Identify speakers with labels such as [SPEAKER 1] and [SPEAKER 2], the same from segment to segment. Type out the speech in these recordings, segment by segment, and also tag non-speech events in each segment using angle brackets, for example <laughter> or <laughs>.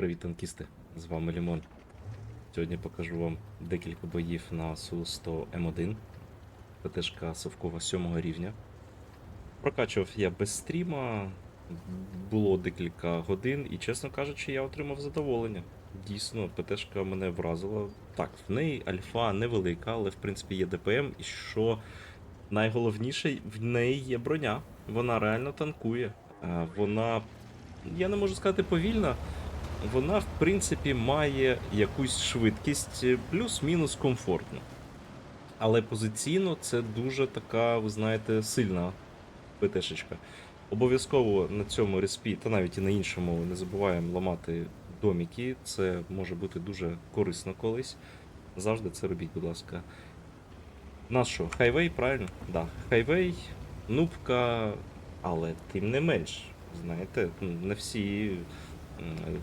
[SPEAKER 1] Привіт, танкісти! З вами Лімон. Сьогодні покажу вам декілька боїв на Су-100 М1. ПТшка совкова 7 рівня. Прокачував я без стріма, було декілька годин, і, чесно кажучи, я отримав задоволення. Дійсно, ПТшка мене вразила. Так, в неї альфа невелика, але в принципі є ДПМ, і що найголовніше, в неї є броня. Вона реально танкує. Е, Вона, я не можу сказати повільна, вона, в принципі, має якусь швидкість, е, плюс-мінус комфортну. Але позиційно це дуже така, ви знаєте, сильна ПТшечка. Обов'язково на цьому респі, та навіть і на іншому, не забуваємо ламати доміки. Це може бути дуже корисно колись. Завжди це робіть, будь ласка. Нас що, хайвей, правильно? Да, хайвей, нубка, але тим не менш, знаєте, не всі,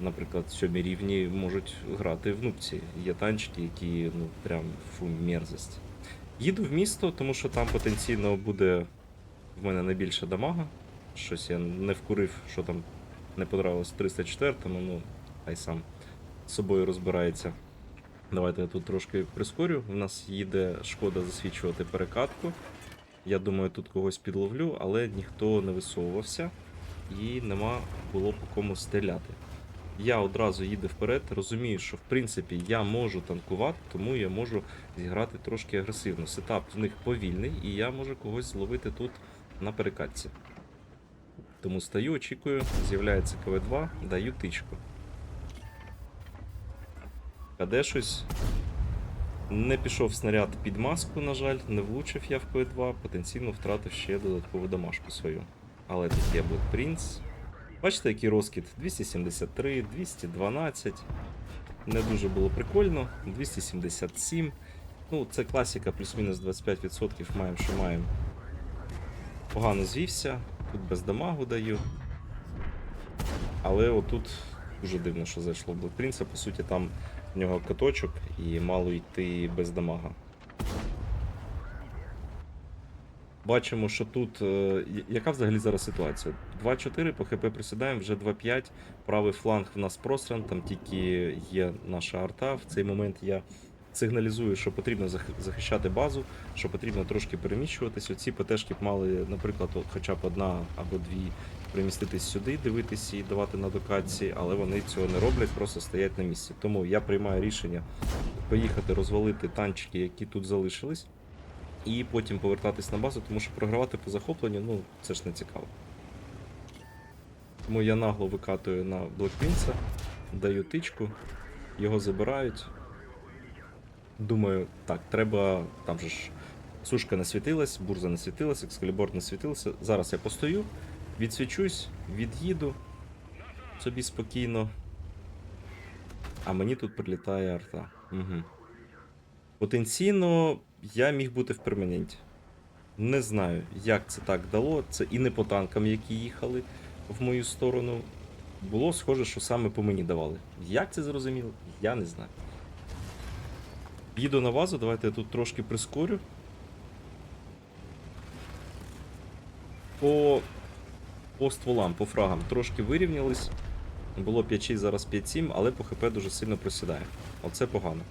[SPEAKER 1] наприклад, сьомі рівні можуть грати в нубці. Є танчики, які ну прям фу мерзость. Їду в місто, тому що там потенційно буде в мене найбільша дамага. Щось я не вкурив, що там не понравилось 304-му, ну, хай сам з собою розбирається. Давайте я тут трошки прискорю. У нас їде шкода засвідчувати перекатку. Я думаю, тут когось підловлю, але ніхто не висовувався і нема було по кому стріляти. Я одразу їду вперед, розумію, що в принципі я можу танкувати, тому я можу зіграти трошки агресивно. Сетап в них повільний, і я можу когось зловити тут на перекатці. Тому стою, очікую, з'являється КВ-2, даю тичку. КД щось. Не пішов снаряд під маску, на жаль, не влучив я в КВ-2, потенційно втратив ще додаткову домашку свою. Але тут є Prince. Бачите, який розкид? 273, 212. Не дуже було прикольно. 277. Ну, це класика, плюс-мінус 25% маємо, що маємо. Погано звівся, тут без дамагу даю. Але отут дуже дивно, що зайшло Black По суті, там в нього каточок і мало йти без дамага. Бачимо, що тут. е, Яка взагалі зараз ситуація? 2-4 по ХП присідаємо, вже 2-5. Правий фланг в нас просран, там тільки є наша арта. В цей момент я сигналізую, що потрібно захищати базу, що потрібно трошки переміщуватись. Оці ПТшки б мали, наприклад, хоча б одна або дві приміститись сюди, дивитись і давати на докації, але вони цього не роблять, просто стоять на місці. Тому я приймаю рішення поїхати розвалити танчики, які тут залишились, і потім повертатись на базу, тому що програвати по захопленню, ну, це ж не цікаво. Тому я нагло викатую на Блоквінса, даю тичку, його забирають. Думаю, так, треба. Там же ж сушка не світилась, бурза не світилась, екскалібор не світилася. Зараз я постою, відсвічусь, від'їду собі спокійно. А мені тут прилітає арта. Угу. Потенційно я міг бути в перманенті. Не знаю, як це так дало. Це і не по танкам, які їхали в мою сторону. Було схоже, що саме по мені давали. Як це зрозуміло, я не знаю. Їду на вазу, давайте я тут трошки прискорю. По, по стволам, по фрагам трошки вирівнялись. Було 5-6, зараз 5-7, але по ХП дуже сильно просідає. Оце погано.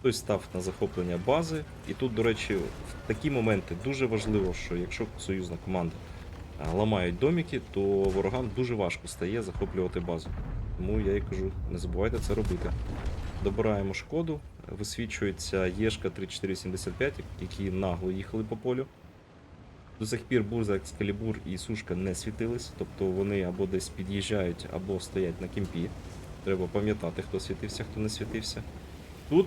[SPEAKER 1] Хтось став на захоплення бази. І тут, до речі, в такі моменти дуже важливо, що якщо союзна команда ламають доміки, то ворогам дуже важко стає захоплювати базу. Тому я і кажу, не забувайте це робити. Добираємо шкоду, висвічується Єшка 3475, які нагло їхали по полю. До сих пір бурза, екскалібур і сушка не світились, тобто вони або десь під'їжджають, або стоять на кемпі. Треба пам'ятати, хто світився, хто не світився. Тут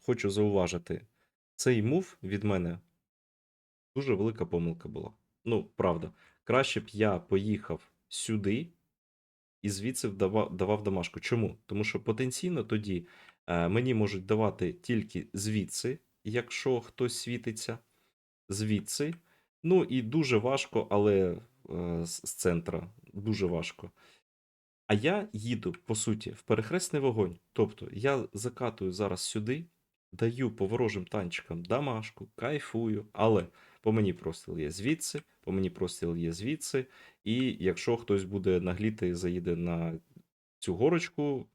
[SPEAKER 1] хочу зауважити, цей мув від мене дуже велика помилка була. Ну, правда, краще б я поїхав сюди і звідси вдава- давав домашку. Чому? Тому що потенційно тоді е, мені можуть давати тільки звідси, якщо хтось світиться, звідси. Ну і дуже важко, але е, з центра дуже важко. А я їду, по суті, в перехресний вогонь. Тобто я закатую зараз сюди, даю по ворожим танчикам дамашку, кайфую, але по мені простріл є звідси, по мені простріл є звідси. І якщо хтось буде нагліти, заїде на цю горочку,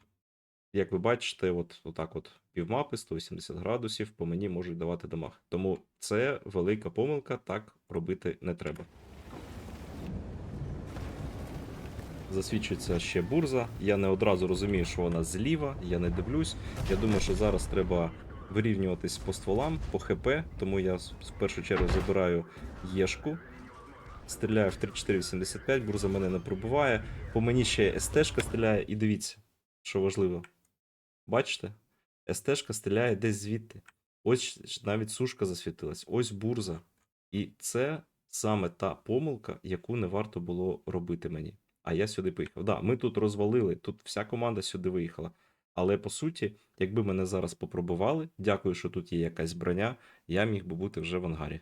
[SPEAKER 1] як ви бачите, от отак от півмапи, 180 градусів по мені можуть давати дамаг. Тому це велика помилка, так робити не треба. Засвідчується ще бурза. Я не одразу розумію, що вона зліва, я не дивлюсь. Я думаю, що зараз треба вирівнюватись по стволам, по ХП, тому я в першу чергу забираю єшку. Стріляю в 3-4-85, бурза мене не пробиває. По мені ще СТ-шка стріляє, і дивіться, що важливо. Бачите? СТ-шка стріляє десь звідти. Ось навіть сушка засвітилась, ось бурза. І це саме та помилка, яку не варто було робити мені. А я сюди поїхав. Да, ми тут розвалили, тут вся команда сюди виїхала. Але по суті, якби мене зараз попробували, дякую, що тут є якась броня, я міг би бути вже в ангарі.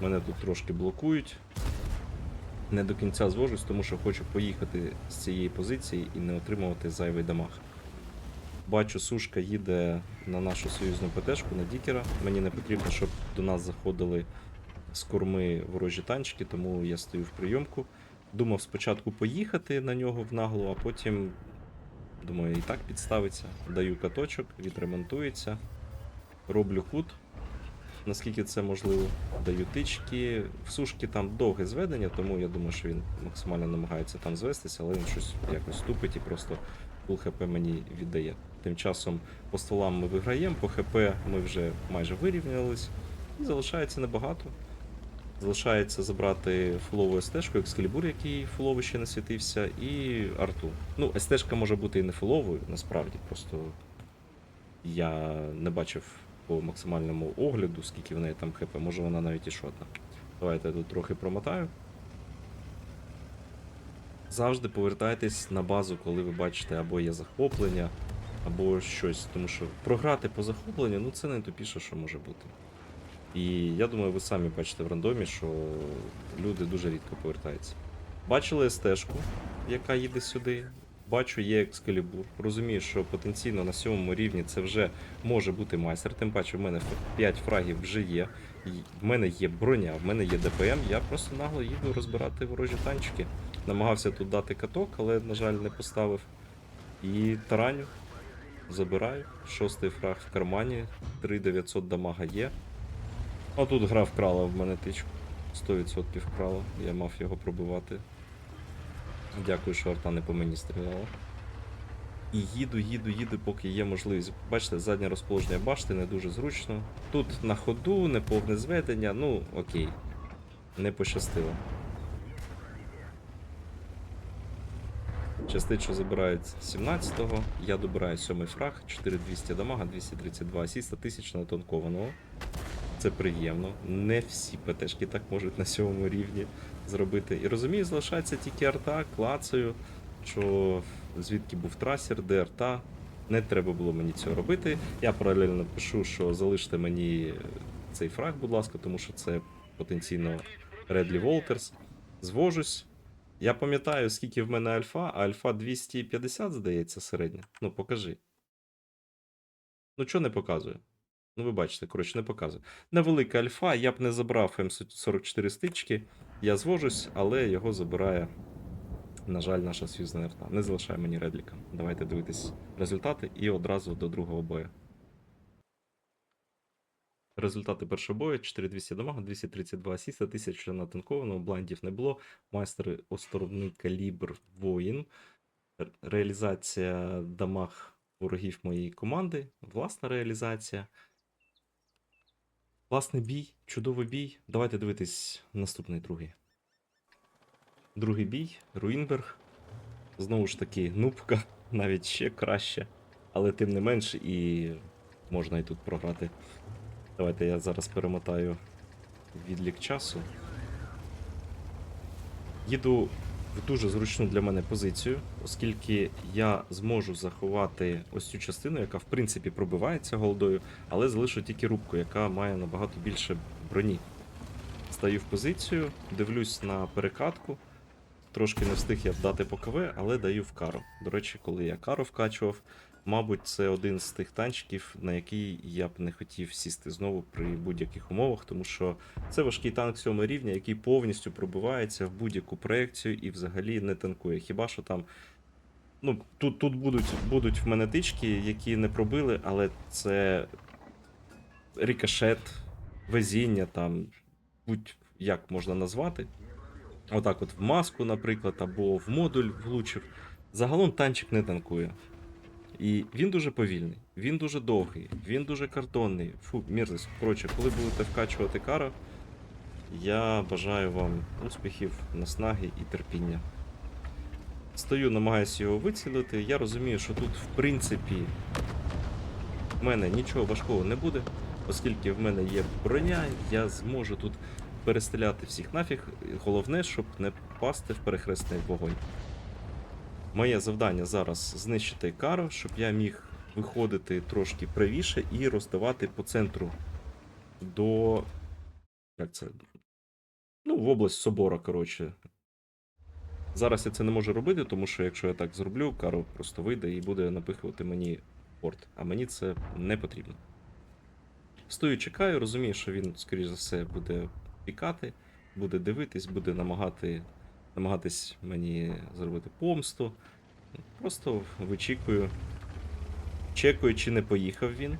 [SPEAKER 1] Мене тут трошки блокують. Не до кінця звожусь, тому що хочу поїхати з цієї позиції і не отримувати зайвий дамаг. Бачу, сушка їде на нашу союзну ПТшку, на Дікера. Мені не потрібно, щоб до нас заходили з корми ворожі танчики, тому я стою в прийомку. Думав спочатку поїхати на нього в наглу, а потім, думаю, і так підставиться. Даю каточок, відремонтується. Роблю кут, наскільки це можливо. Даю тички. В сушки там довге зведення, тому я думаю, що він максимально намагається там звестися, але він щось якось тупить і просто фул хп мені віддає. Тим часом по стволам ми виграємо, по хп ми вже майже вирівнялись. І залишається небагато. Залишається забрати фулову СТ-шку, екскалібур, який фуловий ще не світився, і арту. Ну, СТ-шка може бути і не фуловою, насправді. Просто я не бачив по максимальному огляду, скільки в неї там хп, може вона навіть і шотна. Давайте я тут трохи промотаю. Завжди повертайтесь на базу, коли ви бачите або є захоплення, або щось. Тому що програти по захопленню ну це найтупіше, що може бути. І я думаю, ви самі бачите в рандомі, що люди дуже рідко повертаються. Бачили СТ-шку, яка їде сюди. Бачу, є екскалібур. Розумію, що потенційно на сьомому рівні це вже може бути майстер. Тим паче, в мене 5 фрагів вже є. В мене є броня, в мене є ДПМ. Я просто нагло їду розбирати ворожі танчики. Намагався тут дати каток, але, на жаль, не поставив. І тараню. Забираю. Шостий фраг в кармані. 3900 дамага є. А тут гра вкрала в мене тичку. 100% вкрала. Я мав його пробивати. Дякую, що арта не по мені стріляла. І їду, їду, їду, поки є можливість. Бачите, заднє розположення башти не дуже зручно. Тут на ходу, неповне зведення, ну окей. Не пощастило. Частить, що забирають 17-го, я добираю 7 фраг, 4200 дамага, 232 асіста, 1000 натонкованого. Це приємно. Не всі ПТшки так можуть на сьомому рівні зробити. І розумію, залишається тільки арта, клацаю, що звідки був трасер, де арта. Не треба було мені цього робити. Я паралельно пишу, що залиште мені цей фраг, будь ласка, тому що це потенційно Редлі Волтерс. Звожусь. Я пам'ятаю, скільки в мене альфа, а альфа 250, здається, середня. Ну, покажи. Ну, чого не показує? Ну, ви бачите, коротше, не показує. Невелика альфа, я б не забрав М44 стички. Я звожусь, але його забирає, на жаль, наша союзна арта. Не залишає мені редліка. Давайте дивитись результати і одразу до другого бою. Результати першого бою: 4200 дамага, 232 асіста, 1000 натанкованого, блайндів не було. Майстер островний калібр воїн. Реалізація дамаг ворогів моєї команди. Власна реалізація. Класний бій, чудовий бій. Давайте дивитись наступний другий. Другий бій, Руїнберг. Знову ж таки, нубка, <laughs> навіть ще краще. Але тим не менш, і можна і тут програти. Давайте я зараз перемотаю відлік часу. Їду в дуже зручну для мене позицію, оскільки я зможу заховати ось цю частину, яка в принципі пробивається голдою, але залишу тільки рубку, яка має набагато більше броні. Стаю в позицію, дивлюсь на перекатку. Трошки не встиг я вдати по КВ, але даю в кару. До речі, коли я кару вкачував, мабуть, це один з тих танчиків, на який я б не хотів сісти знову при будь-яких умовах, тому що це важкий танк сьомого рівня, який повністю пробивається в будь-яку проекцію і взагалі не танкує. Хіба що там. Ну, тут, тут будуть, будуть в мене тички, які не пробили, але це рикошет, везіння, там, будь-як можна назвати. Отак, от в маску, наприклад, або в модуль влучив. Загалом танчик не танкує. І він дуже повільний, він дуже довгий, він дуже картонний. Фу, мерзость. Коротше, коли будете вкачувати кара, я бажаю вам успіхів, наснаги і терпіння. Стою, намагаюся його вицілити. Я розумію, що тут, в принципі, в мене нічого важкого не буде, оскільки в мене є броня, я зможу тут перестріляти всіх нафіг. Головне, щоб не попасти в перехресний вогонь. Моє завдання зараз знищити кару, щоб я міг виходити трошки правіше і роздавати по центру до. Як це? Ну, в область собора, коротше. Зараз я це не можу робити, тому що якщо я так зроблю, каро просто вийде і буде напихувати мені порт. А мені це не потрібно. Стою, чекаю, розумію, що він, скоріш за все, буде пікати, буде дивитись, буде намагати, намагатись мені зробити помсту. Просто вичікую. Чекаю, чи не поїхав він.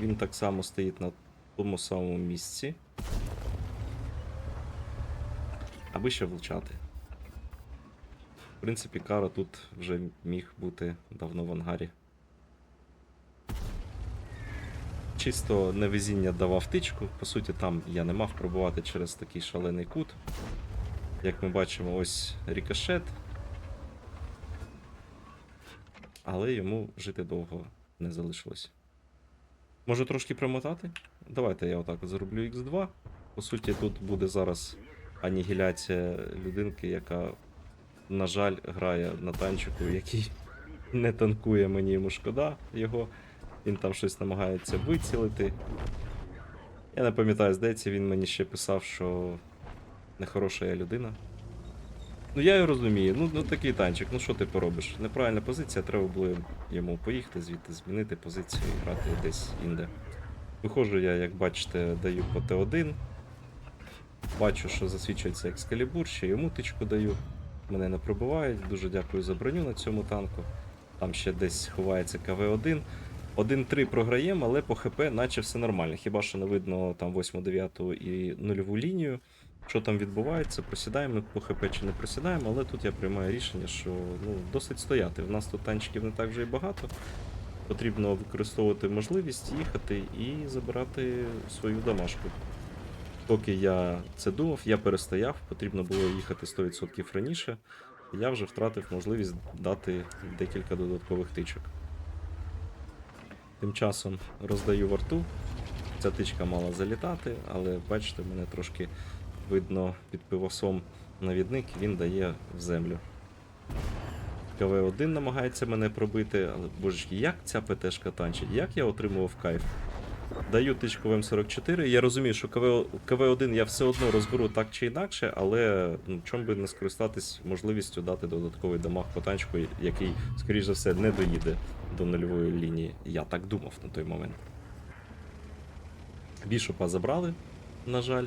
[SPEAKER 1] Він так само стоїть на тому самому місці. Аби ще влучати. В принципі, Кара тут вже міг бути давно в ангарі. Чисто невезіння давав тичку. По суті, там я не мав пробувати через такий шалений кут. Як ми бачимо, ось рікошет. Але йому жити довго не залишилось. Можу трошки промотати? Давайте я отак от зроблю X2. По суті, тут буде зараз анігіляція людинки, яка, на жаль, грає на танчику, який не танкує мені йому шкода його. Він там щось намагається вицілити. Я не пам'ятаю, здається, він мені ще писав, що нехороша я людина. Ну я і розумію, ну, ну такий танчик, ну що ти поробиш? Неправильна позиція, треба було йому поїхати звідти, змінити позицію і грати десь інде. Виходжу я, як бачите, даю по Т1. Бачу, що засвідчується екскалібур, ще йому тичку даю. Мене не пробивають. Дуже дякую за броню на цьому танку. Там ще десь ховається КВ-1. 1-3 програємо, але по ХП наче все нормально. Хіба що не видно там 8, 9 і нульову лінію. Що там відбувається, просідаємо по ХП чи не просідаємо, але тут я приймаю рішення, що ну, досить стояти. У нас тут танчиків не так вже і багато. Потрібно використовувати можливість їхати і забирати свою домашку. Поки я це думав, я перестояв, потрібно було їхати 100% раніше. Я вже втратив можливість дати декілька додаткових тичок. Тим часом роздаю в арту. Ця тичка мала залітати, але бачите, мене трошки видно під пивосом навідник, він дає в землю. КВ-1 намагається мене пробити, але божечки, як ця ПТшка танчить? Як я отримував кайф? Даю тичку в М44. Я розумію, що КВ, КВ-1 я все одно розберу так чи інакше, але ну, чому би не скористатись можливістю дати додатковий дамаг по танчику, який, скоріш за все, не доїде до нульової лінії. Я так думав на той момент. Бішопа забрали, на жаль.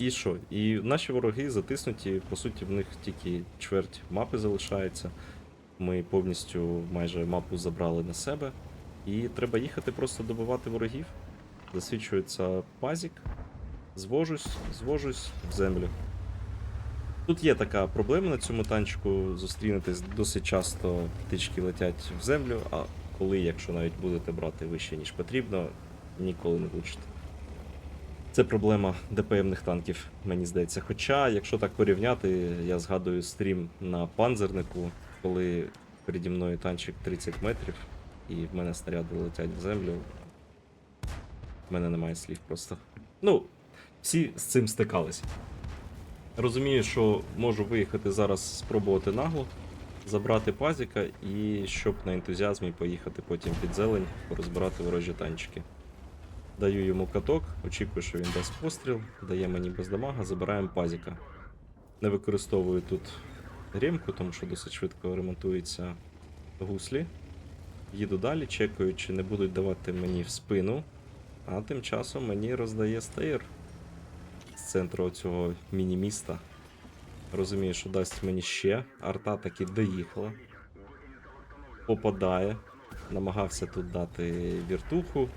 [SPEAKER 1] І що? І наші вороги затиснуті, по суті, в них тільки чверть мапи залишається. Ми повністю майже мапу забрали на себе. І треба їхати просто добивати ворогів. Засвідчується пазік. Звожусь, звожусь в землю. Тут є така проблема на цьому танчику. Зустрінетесь досить часто птички летять в землю, а коли, якщо навіть будете брати вище, ніж потрібно, ніколи не влучите. Це проблема ДПМних танків, мені здається. Хоча, якщо так порівняти, я згадую стрім на панзернику, коли переді мною танчик 30 метрів, і в мене снаряди летять в землю. В мене немає слів просто. Ну, всі з цим стикалися. Розумію, що можу виїхати зараз, спробувати нагло, забрати пазіка і щоб на ентузіазмі поїхати потім під зелень, розбирати ворожі танчики. Даю йому каток, очікую, що він дасть постріл, дає мені без дамага, забираємо пазіка. Не використовую тут ремку, тому що досить швидко ремонтуються гуслі. Їду далі, чекаю, чи не будуть давати мені в спину. А тим часом мені роздає стейр з центру цього міні-міста. Розумію, що дасть мені ще. Арта таки доїхала. Попадає. Намагався тут дати віртуху.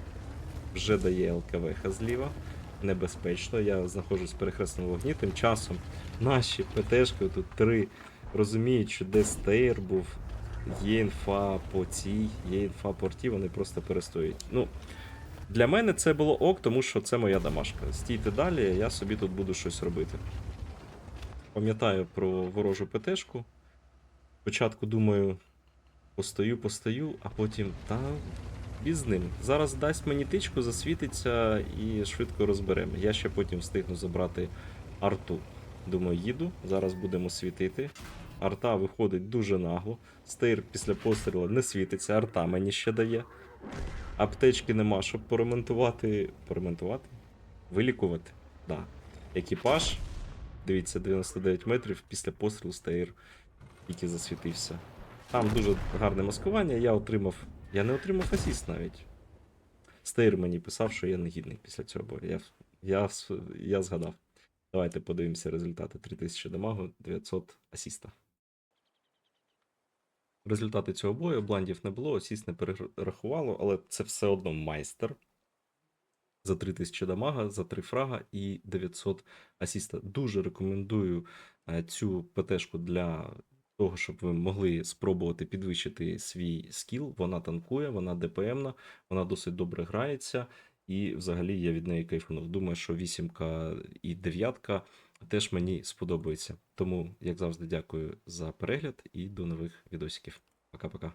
[SPEAKER 1] Вже дає ЛКВХ зліва. Небезпечно. Я знаходжусь в перехресному вогні. Тим часом наші ПТшки, тут три, розуміють, що де стейр був. Є інфа по цій, є інфа по арті, вони просто перестоять. Ну, для мене це було ок, тому що це моя домашка. Стійте далі, я собі тут буду щось робити. Пам'ятаю про ворожу ПТшку. Спочатку думаю, постою, постою, а потім та і з ним. Зараз дасть мені тичку, засвітиться і швидко розберемо. Я ще потім встигну забрати арту. Думаю, їду, зараз будемо світити. Арта виходить дуже нагло. Стейр після пострілу не світиться, арта мені ще дає. Аптечки нема, щоб поремонтувати. Поремонтувати? Вилікувати. Да. Екіпаж. Дивіться, 99 метрів після пострілу стейр тільки засвітився. Там дуже гарне маскування, я отримав. Я не отримав асіст навіть. Стейр мені писав, що я негідний після цього бою. Я, я, я згадав. Давайте подивимося результати. 3000 дамагу, 900 асіста. Результати цього бою бландів не було, асіст не перерахувало, але це все одно майстер. За 3000 дамага, за 3 фрага і 900 асіста. Дуже рекомендую е, цю ПТшку для того, щоб ви могли спробувати підвищити свій скіл. Вона танкує, вона ДПМна, вона досить добре грається, і взагалі я від неї кайфанув. Думаю, що вісімка і дев'ятка теж мені сподобається. Тому, як завжди, дякую за перегляд і до нових відосиків. Пока-пока.